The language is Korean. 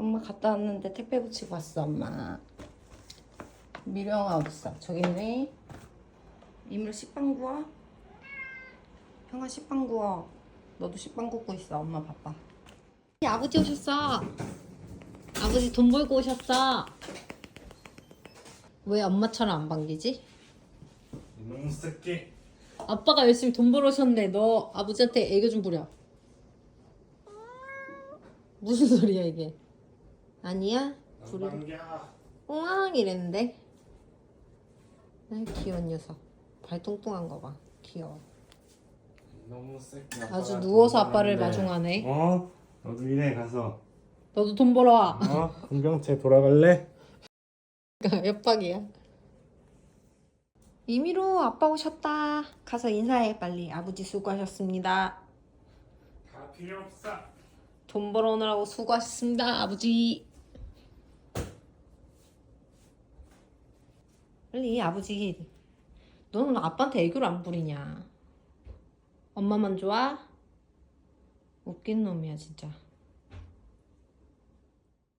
엄마 갔다 왔는데 택배 붙이고 왔어 엄마. 미령아 어딨어? 저기 있네. 이물 식빵 구워? 형아 식빵 구워. 너도 식빵 굽고 있어. 엄마 바빠. 아버지 오셨어. 아버지 돈 벌고 오셨어. 왜 엄마처럼 안 반기지? 이놈 새끼. 아빠가 열심히 돈 벌어 오셨는데 너 아버지한테 애교 좀 부려. 무슨 소리야 이게 아니야? 방겨 우왕 이랬는데? 아이 귀여운 녀석. 발 뚱뚱한 거 봐. 귀여워. 이놈 새끼 아주 누워서 돈 아빠를. 마중하네. 어? 너도 일해 가서. 너도 돈 벌어와. 어? 공병체 돌아갈래? 옆방이야. 이미로 아빠 오셨다. 가서 인사해 빨리. 아버지 수고하셨습니다. 다 필요 없어. 돈 벌어오느라고 수고하셨습니다 아버지 빨리 아버지 너는 아빠한테 애교를 안 부리냐 엄마만 좋아? 웃긴 놈이야 진짜